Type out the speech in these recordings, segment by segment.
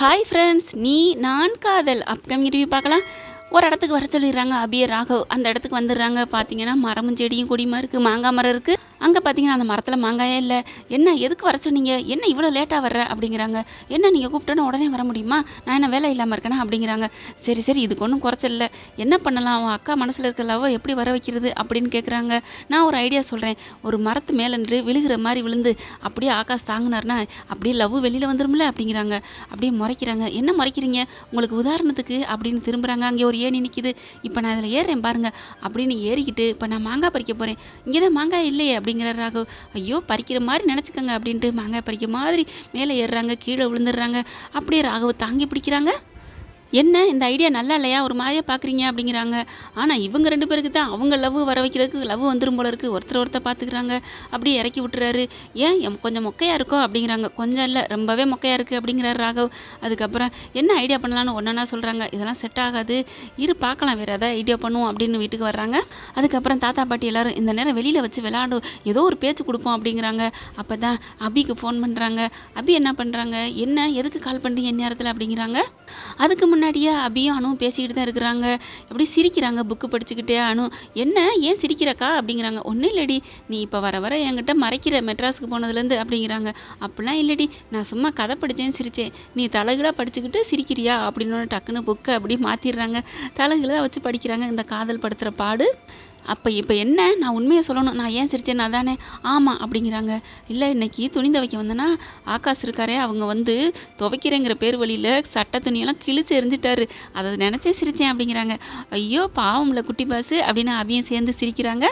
Hi friends நீ நான் காதல். அப்கமிங் ரிவ்யூ பார்க்கலாம். ஒரு இடத்துக்கு வர சொல்லிடுறாங்க அபிய ராகவ். அந்த இடத்துக்கு வந்துடுறாங்க. பார்த்தீங்கன்னா மரமும் செடியும் கொடியுமா இருக்குது மாங்காய் மரம் இருக்குது அங்கே பார்த்தீங்கன்னா அந்த மரத்தில் மாங்காயே இல்லை. என்ன எதுக்கு வர சொன்னீங்க? என்ன இவ்வளோ லேட்டாக வர்ற? அப்படிங்கிறாங்க. என்ன நீங்கள் கூப்பிட்டோன்னா உடனே வர முடியுமா? நான் என்ன வேலை இல்லாமல் இருக்கேனா? அப்படிங்கிறாங்க. சரி சரி இதுக்கு ஒன்றும் குறைச்சல என்ன பண்ணலாம்? அவன் அக்கா மனசில் இருக்கிற லவ் எப்படி வர வைக்கிறது? அப்படின்னு கேட்குறாங்க நான் ஒரு ஐடியா சொல்கிறேன் ஒரு மரத்து மேலே நின்று விழுகிற மாதிரி விழுந்து அப்படியே ஆகாஷ் தாங்கினார்னா அப்படியே லவ் வெளியில் வந்துடும்ல அப்படிங்கிறாங்க. அப்படியே முறைக்கிறாங்க. என்ன முறைக்கிறீங்க? உங்களுக்கு உதாரணத்துக்கு அப்படின்னு திரும்புகிறாங்க அங்கே ஒரு ஏணி நிற்கிது இப்போ நான் அதில் ஏறுறேன் பாருங்கள் அப்படின்னு ஏறிக்கிட்டு இப்போ நான் மாங்காய் பறிக்க போகிறேன் இங்கே தான் மாங்காய் இல்லையே அப்படிங்கிற ராகவ் ஐயோ பறிக்கிற மாதிரி நினச்சிக்கோங்க அப்படின்ட்டு மாங்காய் பறிக்கிற மாதிரி மேலே ஏறுறாங்க கீழே விழுந்துடுறாங்க. அப்படியே ராகவ் தாங்கி பிடிக்கிறாங்க. என்ன இந்த ஐடியா நல்லா இல்லையா? ஒரு மாதிரியாக பார்க்குறீங்க அப்படிங்கிறாங்க. ஆனால் இவங்க ரெண்டு பேருக்கு தான் அவங்க லவ் வர வைக்கிறதுக்கு லவ் வந்துடும் போல இருக்குது ஒருத்தர் ஒருத்தர் பார்த்துக்கிறாங்க. அப்படியே இறக்கி விட்டுறாரு. ஏன் கொஞ்சம் மொக்கையாக இருக்கோ அப்படிங்கிறாங்க. கொஞ்சம் இல்லை ரொம்பவே மொக்கையாக இருக்குது அப்படிங்கிறாரு ராகவ். அதுக்கப்புறம் என்ன ஐடியா பண்ணலான்னு ஒன்றா சொல்கிறாங்க இதெல்லாம் செட் ஆகாது. இரு பார்க்கலாம். வேறு எதாவது ஐடியா பண்ணுவோம் அப்படின்னு வீட்டுக்கு வர்றாங்க. அதுக்கப்புறம் தாத்தா பாட்டி எல்லோரும் இந்த நேரம் வெளியில் வச்சு விளாடும் ஏதோ ஒரு பேச்சு கொடுப்போம் அப்படிங்கிறாங்க. அப்போ தான் அபிக்கு ஃபோன் பண்ணுறாங்க அபி என்ன பண்ணுறாங்க என்ன எதுக்கு கால் பண்ணுறீங்க நேரத்தில் அப்படிங்கிறாங்க. அதுக்கு முன்னாடியே அபியும் அனுவும் பேசிக்கிட்டு தான் இருக்கிறாங்க. அப்படி சிரிக்கிறாங்க? புக்கு படிச்சுக்கிட்டே அனு என்ன? ஏன் சிரிக்கிறக்கா? அப்படிங்கிறாங்க. ஒன்றும் இல்லடி. நீ இப்போ வர வர என்கிட்ட மறைக்கிற மெட்ராஸுக்கு போனதுலேருந்து அப்படிங்கிறாங்க. அப்படிலாம் இல்லடி. நான் சும்மா கதை படித்தேன் சிரித்தேன். நீ தலகுலாக படிச்சுக்கிட்டு சிரிக்கிறியா? அப்படின்னு டக்குன்னு புக்கை அப்படி மாற்றிடுறாங்க தலகுலாக வச்சு படிக்கிறாங்க. இந்த காதல் படுத்துகிற பாடு. அப்போ இப்போ என்ன? நான் உண்மையை சொல்லணும். நான் ஏன் சிரிச்சேன் அதானே ஆமாம் அப்படிங்கிறாங்க. இல்லை இன்னைக்கு துணி துவைக்க வந்தேன்னா ஆகாஷ் இருக்காரே அவங்க வந்து துவைக்கிறேங்கிற பேர் வழியில் சட்டை துணியெல்லாம் கிழிச்சு எரிஞ்சிட்டாரு. அதை நினச்சே சிரித்தேன் அப்படிங்கிறாங்க. ஐயோ பாவம்ல குட்டி பாசு அப்படின்னு அபியும் சேர்ந்து சிரிக்கிறாங்க.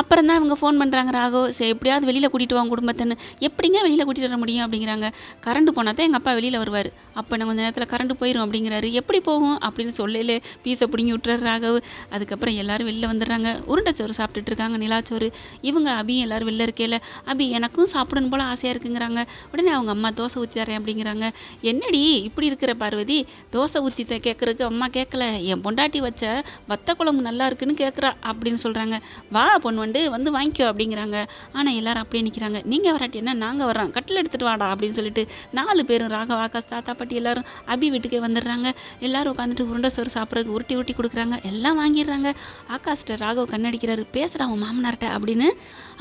அப்புறம் தான் இவங்க ஃபோன் பண்ணுறாங்க ராகவ். சரி எப்படியாவது வெளியில் கூட்டிகிட்டு வாங்க குடும்பத்தைன்னு. எப்படிங்க வெளியில் கூட்டிகிட்டு வர முடியும் அப்படிங்கிறாங்க. கரண்ட் போனால் தான் எங்கள் அப்பா வெளியில் வருவார். அப்போ நான் கொஞ்சம் நேரத்தில் கரண்ட் போயிடும் அப்படிங்கிறாரு. எப்படி போகும்? அப்படின்னு சொல்லல பீஸை பிடுங்கி விட்டுறாரு ராகவ். அதுக்கப்புறம் எல்லாரும் வெளில வந்துடுறாங்க. உருண்டைச்சோறு சாப்பிட்டுட்டு இருக்காங்க நிலாச்சோறு இவங்க அபியும் எல்லாரும் வெளில இருக்கையில் அபி எனக்கும் சாப்பிடணும் போல் ஆசையாக இருக்குங்கிறாங்க. உடனே அவங்க அம்மா தோசை ஊற்றி தரேன் அப்படிங்கிறாங்க. என்னடி இப்படி இருக்கிற பார்வதி? தோசை ஊற்றி த கேட்குறதுக்கு அம்மா கேட்கல என் பொண்டாட்டி வச்ச வத்த குழம்பு நல்லா இருக்குன்னு கேட்குறா அப்படின்னு சொல்கிறாங்க வா பொண்ணு வந்து வந்து வாங்கிக்கோ அப்படிங்கிறாங்க. ஆனால் எல்லாரும் அப்படியே நிற்கிறாங்க நீங்கள் வராட்டி என்ன? நாங்கள் வர்றோம். கட்டில் எடுத்துகிட்டு வாடா அப்படின்னு சொல்லிட்டு நாலு பேரும் ராகவ ஆகாஷ் தாத்தா பாட்டி எல்லாரும் அபி வீட்டுக்கே வந்துடுறாங்க. எல்லாரும் உட்காந்துட்டு உருண்டை சோறு சாப்பிட்றதுக்கு உருட்டி உருட்டி கொடுக்குறாங்க. எல்லாம் வாங்கிடுறாங்க. ஆகாஷ்ட ராகவ் கண்ணடிக்கிறாரு. பேசுகிறா அவன் மாமனார்கிட்ட அப்படின்னு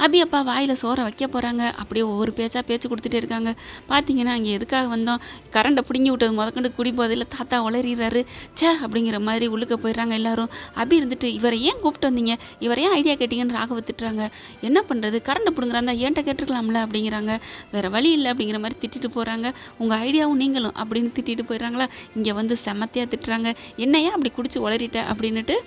அபி அப்பா வாயில் சோறை வைக்க போகிறாங்க அப்படியே ஒவ்வொரு பேச்சாக பேச்சு கொடுத்துட்டே இருக்காங்க. பார்த்தீங்கன்னா அங்கே எதுக்காக வந்தோம்? கரண்டை பிடுங்கி விட்டது. முதக்கண்டு குடி போதில் தாத்தா உளறிறாரு சே அப்படிங்கிற மாதிரி உள்ளுக்க போயிடுறாங்க எல்லாரும். அபி இருந்துட்டு இவரை ஏன் கூப்பிட்டு வந்தீங்க? இவரை ஏன் ஐடியா கேட்டிங்கன்னு ராகவ திட்டுறாங்க என்ன பண்ணுறது கரண்ட் பிடுங்குறாந்தா ஏன்ட்ட கேட்டிருக்கலாம்ல? அப்படிங்கிறாங்க. வேறு வழி இல்லை அப்படிங்கிற மாதிரி திட்டிட்டு போகிறாங்க உங்கள் ஐடியாவும் நீங்களும் அப்படின்னு திட்டிட்டு போயிடுறாங்களா? இங்கே வந்து செமத்தியாக திட்டுறாங்க. என்னையா அப்படி குடிச்சு உளறிட்ட? அப்படின்னுட்டு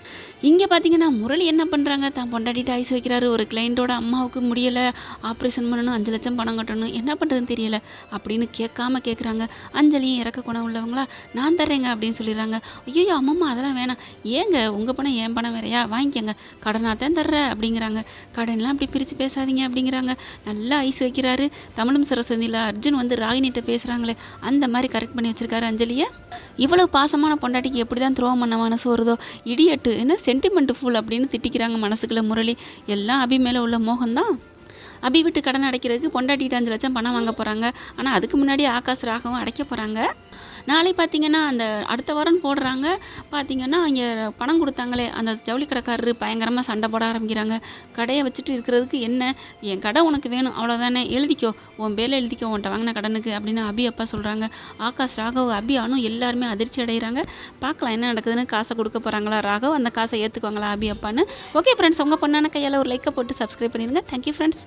இங்கே பார்த்தீங்கன்னா முரளி என்ன பண்ணுறாங்க தான் பொண்டாட்டிட்டு ஐஸ் வைக்கிறாரு. ஒரு கிளைண்ட்டோட அம்மாவுக்கு முடியலை. ஆப்ரேஷன் பண்ணணும். அஞ்சு லட்சம் பணம் கட்டணும். என்ன பண்ணுறதுன்னு தெரியல. அப்படின்னு கேட்காம கேட்குறாங்க அஞ்சலியும் இறக்க குணம் உள்ளவங்களா? நான் தர்றேங்க அப்படின்னு சொல்லிடுறாங்க. ஐயோ அம்மம்மா அதெல்லாம் வேணாம். ஏங்க உங்கள் பணம் என் பணம் வேறையா? வாங்கிக்கோங்க. கடனாக தான் தர்ற அப்படிங்கிறாங்க. கடன்லாம் அப்படி பிரித்து பேசாதீங்க அப்படிங்கிறாங்க. நல்லா ஐஸ் வைக்கிறாரு. தமிழும் சரஸ்வதியில் அர்ஜுன் வந்து ராகினிட்ட பேசுகிறாங்களே அந்த மாதிரி கரெக்ட் பண்ணி வச்சிருக்காரு அஞ்சலியை. இவ்வளவு பாசமான பொண்டாட்டிக்கு எப்படி தான் துரோகம் பண்ண மனசு வருதோ? இடியட்டு என்ன சென்டிமெண்ட் ஃபுல் அப்படின்னு திட்டிக்கிறாங்க மனசுக்குள்ள முரளி. எல்லாம் அபி மேலே உள்ள மோகம்தான். அபி விட்டு கடன் அடைக்கிறதுக்கு பொண்டாட்டிட்டு அஞ்சு லட்சம் பணம் வாங்க போகிறாங்க ஆனால் அதுக்கு முன்னாடி ஆகாஷ் ராகவும் அடைக்க போகிறாங்க நாளை பார்த்தீங்கன்னா அந்த அடுத்த வாரம் போடுறாங்க. பார்த்தீங்கன்னா இங்கே பணம் கொடுத்தாங்களே அந்த ஜவுளி கடைக்காரரு பயங்கரமாக சண்டை போட ஆரம்பிக்கிறாங்க. கடையை வச்சுட்டு இருக்கிறதுக்கு என்ன? என் கடை உனக்கு வேணும் அவ்வளோதானே எழுதிக்கோ. உன் பேரில் எழுதிக்கோ உன்ட்ட வாங்கின கடனுக்கு அப்படின்னு அபி அப்பா சொல்கிறாங்க ஆகாஷ் ராகவ் அபி அனு எல்லாருமே அதிர்ச்சி அடைகிறாங்க. பார்க்கலாம் என்ன நடக்குதுன்னு காசை கொடுக்க போகிறாங்களா ராகவ் அந்த காசை ஏற்றுக்குவாங்களா அபி அப்பான்னு? ஓகே ஃப்ரெண்ட்ஸ் உங்கள் பொண்ணான கையால் ஒரு லைக்கை போட்டு சப்ஸ்கிரைப் பண்ணிடுங்க தேங்க்யூ ஃப்ரெண்ட்ஸ்